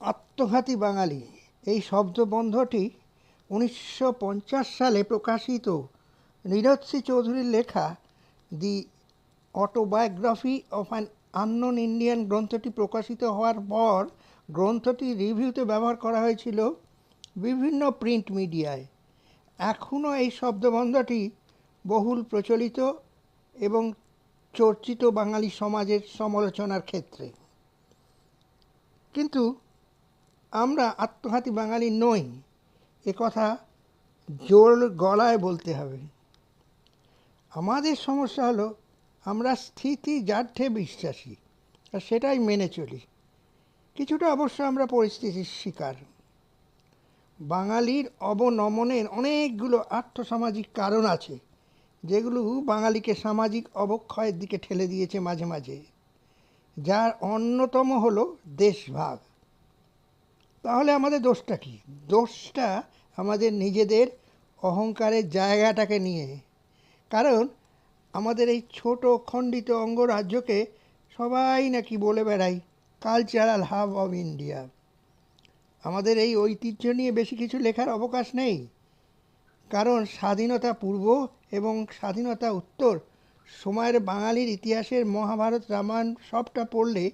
আত্মঘাতী বাঙালি। এই শব্দবন্ধটি উনিশশো পঞ্চাশ সালে প্রকাশিত। নীরজ চৌধুরীর লেখা the autobiography of an unknown Indian গ্রন্থটি প্রকাশিত হওয়ার পর গ্রন্থটি রিভিউতে ব্যবহার করা হয়েছিল বিভিন্ন প্রিন্ট মিডিয়ায়। এখনও এই শব্দবন্ধটি বহুল প্রচলিত এবং চর্চিত বাঙালি সমাজের সমালোচনার ক্ষেত্রে। কিন্তু আমরা আত্মঘাতী বাঙালি নই। এ কথা জোর গলায় বলতে হবে। আমাদের সমস্যা হলো, আমরা স্থিতি জাঠে বিশ্বাসী, আর সেটাই মেনে চলি। কিছুটা অবশ্য আমরা পরিস্থিতির শিকার। বাঙালির অবনমনের অনেকগুলো আর্থসামাজিক কারণ আছে, যেগুলো বাঙালিকে সামাজিক অবক্ষয়ের দিকে ঠেলে দিয়েছে মাঝে মাঝে, যার অন্যতম হলো দেশভাগ। তাহলে আমাদের দোষটা কি? দোষটা আমাদের নিজেদের অহংকারের জায়গাটাকে নিয়ে। কারণ আমাদের এই ছোট খণ্ডিত অঙ্গরাজ্যকে সবাই নাকি বলে বেড়াই কালচারাল হাব অব ইন্ডিয়া আমাদের এই ঐতিহ্য নিয়ে বেশি কিছু লেখার অবকাশ নেই। কারণ স্বাধীনতা পূর্ব এবং স্বাধীনতা উত্তর, সময়ের বাঙালির ইতিহাসের মহাভারত রামায়ণ সবটা পড়লে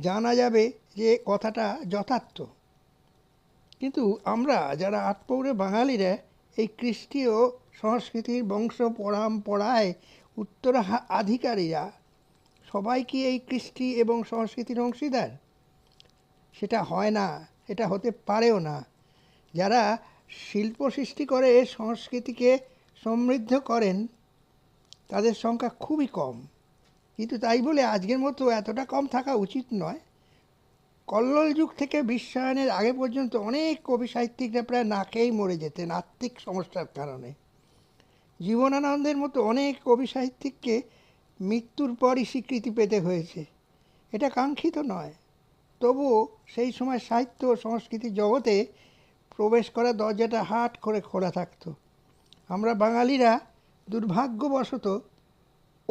জানা যাবে যে কথাটা যথার্থ। কিন্তু আমরা যারা আটপৌরে বাঙালিরা, এই ও সংস্কৃতির বংশ পরম্পরায় উত্তরাধিকারীরা সবাই কি এই কৃষ্টি এবং সংস্কৃতির অংশীদার? সেটা হয় না এটা হতে পারেও না। যারা শিল্প সৃষ্টি করে, সংস্কৃতিকে সমৃদ্ধ করেন, তাদের সংখ্যা খুবই কম। কিন্তু তাই বলে আজকের মতো এতটা কম থাকা উচিত নয়। কল্লোল যুগ থেকে বিশ্বায়নের আগে পর্যন্ত অনেক কবি সাহিত্যিকরা প্রায় না খেয়েই মরে যেতেন আত্মিক সমস্যার কারণে। জীবনানন্দের মতো অনেক কবি সাহিত্যিককে মৃত্যুর পরই স্বীকৃতি পেতে হয়েছে। এটা কাঙ্ক্ষিত নয়। তবুও সেই সময় সাহিত্য ও সংস্কৃতির জগতে প্রবেশ করার দরজাটা হাট করে খোলা থাকতো। আমরা বাঙালিরা দুর্ভাগ্যবশত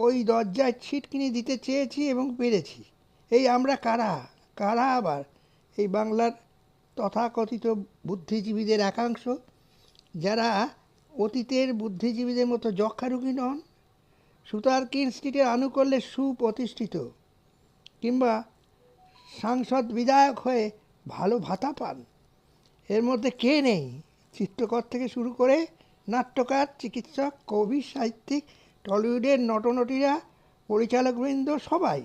ওই দরজায় ছিটকিনি দিতে চেয়েছি এবং পেরেছি। এই আমরা কারা? কারা আবার? এই বাংলার তথাকথিত বুদ্ধিজীবীদের একাংশ, যারা অতীতের বুদ্ধিজীবীদের মতো যক্ষারুগী নন, সুতার ইনস্টিটিউটের আনুকূল্যে সুপ্রতিষ্ঠিত, কিংবা সাংসদ বিধায়ক হয়ে ভালো ভাতা পান। এর মধ্যে কে নেই? চিত্রকর থেকে শুরু করে নাট্যকার, চিকিৎসক, কবি, সাহিত্যিক টলিউডের নটনটিরা পরিচালকবৃন্দ সবাই।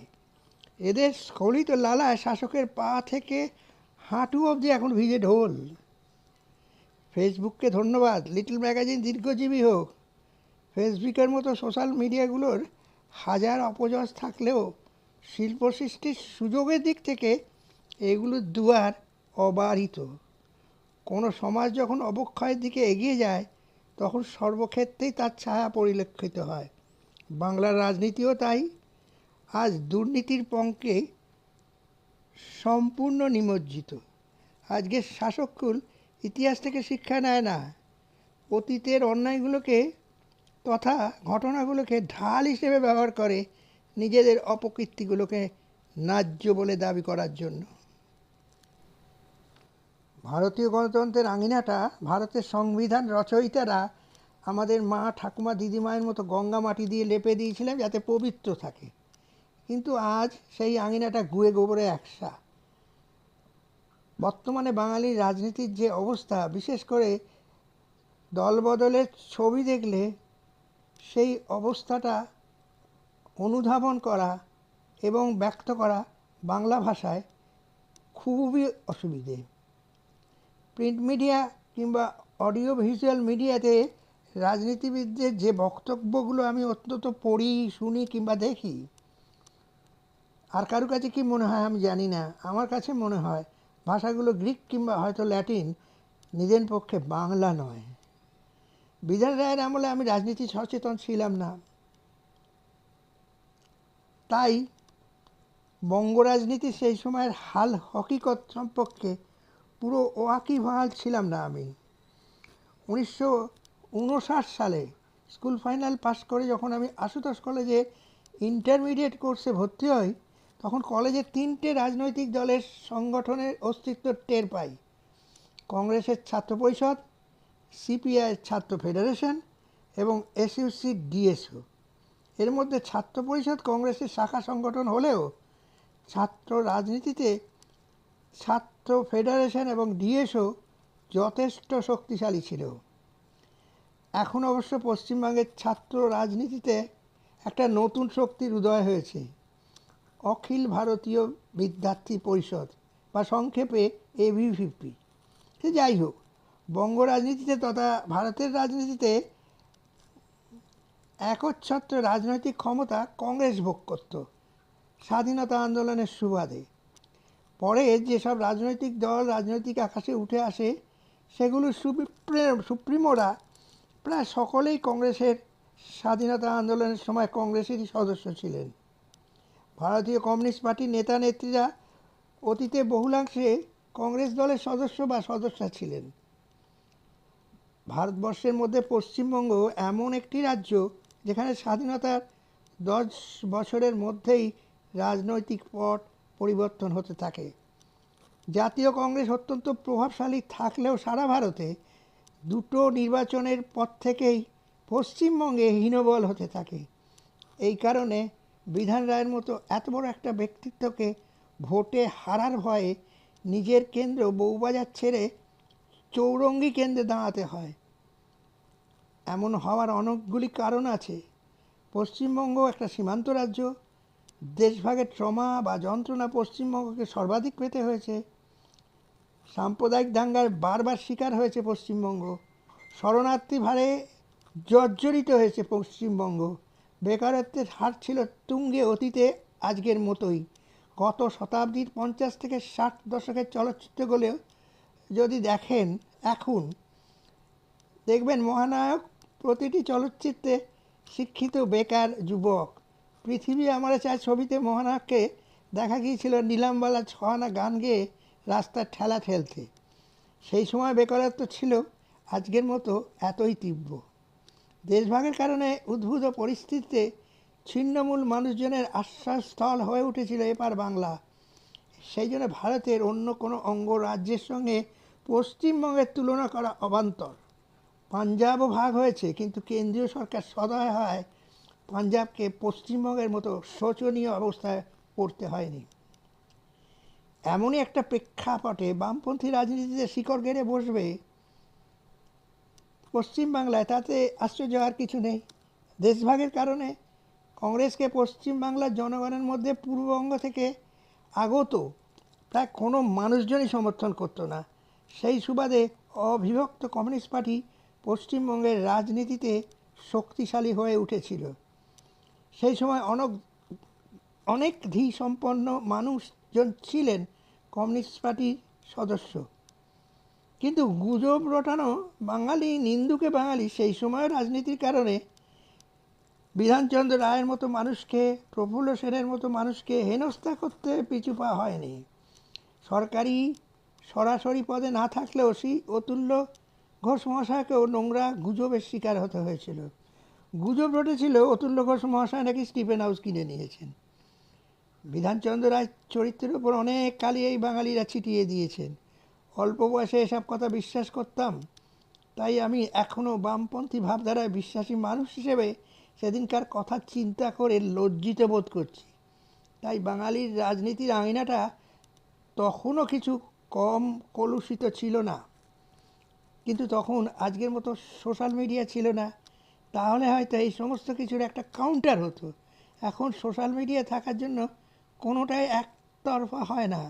এদের স্খলিত লালায় শাসকের পা থেকে হাঁটু অবধি এখন ভিজে ঢোল। ফেসবুককে ধন্যবাদ, লিটল ম্যাগাজিন দীর্ঘজীবী হোক। ফেসবুকের মতো সোশ্যাল মিডিয়াগুলোর হাজার অপযশ থাকলেও শিল্প সৃষ্টির সুযোগের দিক থেকে এগুলোর দুয়ার অবারিত কোনো সমাজ যখন অবক্ষয়ের দিকে এগিয়ে যায় তখন সর্বক্ষেত্রেই তার ছায়া পরিলক্ষিত হয়। বাংলার রাজনীতিও তাই। আজ দুর্নীতির পঙ্কে সম্পূর্ণ নিমজ্জিত। আজকের শাসককুল ইতিহাস থেকে শিক্ষা নেয় না। অতীতের অন্যায়গুলোকে তথা ঘটনাগুলোকে ঢাল হিসেবে ব্যবহার করে নিজেদের অপকীর্তিগুলোকে ন্যায্য বলে দাবি করার জন্য। ভারতীয় গণতন্ত্রের আঙিনাটা, ভারতের সংবিধান রচয়িতারা আমাদের মা ঠাকুমা দিদিমায়ের মতো গঙ্গা মাটি দিয়ে লেপে দিয়েছিলেন যাতে পবিত্র থাকে। কিন্তু আজ সেই আঙিনাটা গুয়ে গোবরে একসা। বর্তমানে বাঙালির রাজনীতির যে অবস্থা, বিশেষ করে দলবদলের ছবি দেখলে সেই অবস্থাটা অনুধাবন করা এবং ব্যক্ত করা বাংলা ভাষায় খুবই অসুবিধে। প্রিন্ট মিডিয়া কিংবা অডিও ভিজুয়াল মিডিয়াতে রাজনীতিবিদদের যে বক্তব্যগুলো আমি অত্যন্ত পড়ি, শুনি কিংবা দেখি, আর কারও কাছে কি মনে হয় আমি জানি না। আমার কাছে মনে হয় ভাষাগুলো গ্রিক কিংবা হয়তো ল্যাটিন, নিজের পক্ষে বাংলা নয়। বিধান রায়ের আমলে আমি রাজনীতি সচেতন ছিলাম না। তাই বঙ্গ রাজনীতি সেই সময়ের হাল হকিকত সম্পর্কে পুরো ওয়াকিবহাল ছিলাম না আমি। উনিশশো উনষাট সালে স্কুল ফাইনাল পাস করে যখন আমি আশুতোষ কলেজে ইন্টারমিডিয়েট কোর্সে ভর্তি হই, তখন কলেজে তিনটে রাজনৈতিক দলের সংগঠনের অস্তিত্ব টের পাই। কংগ্রেসের ছাত্র পরিষদ, সিপিআই ছাত্র ফেডারেশন এবং এসইউসি ডিএসও। এর মধ্যে ছাত্র পরিষদ কংগ্রেসের শাখা সংগঠন হলেও ছাত্র রাজনীতিতে ছাত্র ফেডারেশন এবং ডিএসও যথেষ্ট শক্তিশালী ছিল। এখন অবশ্য পশ্চিমবঙ্গের ছাত্র রাজনীতিতে একটা নতুন শক্তির উদয় হয়েছে। অখিল ভারতীয় বিদ্যার্থী পরিষদ বা সংক্ষেপে এবিভিপি সে যাই হোক, বঙ্গ রাজনীতিতে তথা ভারতের রাজনীতিতে একচ্ছত্র রাজনৈতিক ক্ষমতা কংগ্রেস ভোগ করত। স্বাধীনতা আন্দোলনের সুবাদে। পরে যেসব রাজনৈতিক দল রাজনৈতিক আকাশে উঠে আসে, সেগুলো সুপ্রিম, সুপ্রিমোরা প্রায় সকলেই কংগ্রেসের স্বাধীনতা আন্দোলনের সময় কংগ্রেসেরই সদস্য ছিলেন। ভারতীয় কমিউনিস্ট পার্টির নেতা নেত্রীরা অতীতে বহুলাংশে কংগ্রেস দলের সদস্য বা সদস্যা ছিলেন। ভারতবর্ষের মধ্যে পশ্চিমবঙ্গ এমন একটি রাজ্য যেখানে স্বাধীনতার দশ বছরের মধ্যেই রাজনৈতিক পট পরিবর্তন হতে থাকে। জাতীয় কংগ্রেস অত্যন্ত প্রভাবশালী থাকলেও সারা ভারতে দুটো নির্বাচনের পর থেকেই পশ্চিমবঙ্গে হীনবল হতে থাকে। এই কারণে বিধান রায়ের মতো এত বড় একটা ব্যক্তিত্বকে ভোটে হারার ভয়ে নিজের কেন্দ্র বউবাজার ছেড়ে চৌরঙ্গি কেন্দ্রে দাঁড়াতে হয়। এমন হওয়ার অনেকগুলি কারণ আছে। পশ্চিমবঙ্গ একটা সীমান্ত রাজ্য দেশভাগের ট্রমা বা যন্ত্রণা পশ্চিমবঙ্গকে সর্বাধিক পেতে হয়েছে। সাম্প্রদায়িক দাঙ্গার বারবার শিকার হয়েছে পশ্চিমবঙ্গ। শরণার্থী ভারে জর্জরিত হয়েছে পশ্চিমবঙ্গ। বেকারত্বের হার ছিল তুঙ্গে অতীতে আজকের মতোই। গত শতাব্দীর পঞ্চাশ থেকে ষাট দশকের চলচ্চিত্রগুলো যদি দেখেন এখন, দেখবেন মহানায়ক প্রতিটি চলচ্চিত্রে শিক্ষিত বেকার যুবক। পৃথিবী আমরা চায় ছবিতে মহানায়ককে দেখা গিয়েছিল নীলামবালা ছহানা গান গেয়ে রাস্তার ঠেলা ঠেলতে। সেই সময় বেকারত্ব ছিল আজকের মতো এতই তীব্র। দেশভাগের কারণে উদ্ভূত পরিস্থিতিতে ছিন্নমূল মানুষজনের আশ্বাসস্থল হয়ে উঠেছিল এপার বাংলা। সেই জন্য ভারতের অন্য কোনো অঙ্গরাজ্যের সঙ্গে পশ্চিমবঙ্গের তুলনা করা অবান্তর। পাঞ্জাবও ভাগ হয়েছে, কিন্তু কেন্দ্রীয় সরকার সদয় হয় পাঞ্জাবকে পশ্চিমবঙ্গের মতো শোচনীয় অবস্থায় পড়তে হয়নি। এমনই একটা প্রেক্ষাপটে বামপন্থী রাজনীতিতে শিকড় গেড়ে বসবে পশ্চিমবাংলায়, তাতে আশ্চর্য হওয়ার কিছু নেই। দেশভাগের কারণে কংগ্রেসকে পশ্চিমবাংলার জনগণের মধ্যে পূর্ববঙ্গ থেকে আগত প্রায় কোনো মানুষজনই সমর্থন করতো না। সেই সুবাদে অবিভক্ত কমিউনিস্ট পার্টি পশ্চিমবঙ্গের রাজনীতিতে শক্তিশালী হয়ে উঠেছিল। সেই সময় অনেক অনেক ধী সম্পন্ন মানুষজন ছিলেন কমিউনিস্ট পার্টির সদস্য। কিন্তু গুজব রটানো বাঙালি, নিন্দুকে বাঙালি সেই সময় রাজনীতির কারণে বিধানচন্দ্র রায়ের মতো মানুষকে, প্রফুল্ল সেনের মতো মানুষকে হেনস্থা করতে পিছু পা হয়নি। সরকারি সরাসরি পদে না থাকলেও সেই অতুল্য ঘোষ মহাশয়কেও নোংরা গুজবের শিকার হতে হয়েছিল। গুজব রটেছিল অতুল্য ঘোষ মহাশয় নাকি স্টিফেন হাউস কিনে নিয়েছেন। বিধানচন্দ্র রায় চরিত্রের উপর অনেক কালি এই বাঙালিরা ছিটিয়ে দিয়েছেন। অল্প বয়সে এসব কথা বিশ্বাস করতাম, তাই আমি এখনও বামপন্থী ভাবধারায় বিশ্বাসী মানুষ হিসেবে সেদিনকার কথা চিন্তা করে লজ্জিত বোধ করছি। তাই বাঙালির রাজনীতির আয়নাটা তখনও কিছু কম কলুষিত ছিল না। কিন্তু তখন আজকের মতো সোশ্যাল মিডিয়া ছিল না। তাহলে হয়তো এই সমস্ত কিছুর একটা কাউন্টার হতো। এখন সোশ্যাল মিডিয়া থাকার জন্য কোনোটাই একতরফা হয় না।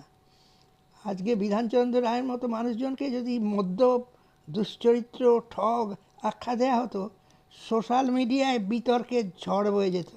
আজকে বিধানচন্দ্র রায়ের মতো মানুষজনকে যদি মদ্যপ দুশ্চরিত্র, ঠগ আখ্যা দেওয়া হতো সোশ্যাল মিডিয়ায় বিতর্কের ঝড় বয়ে যেত।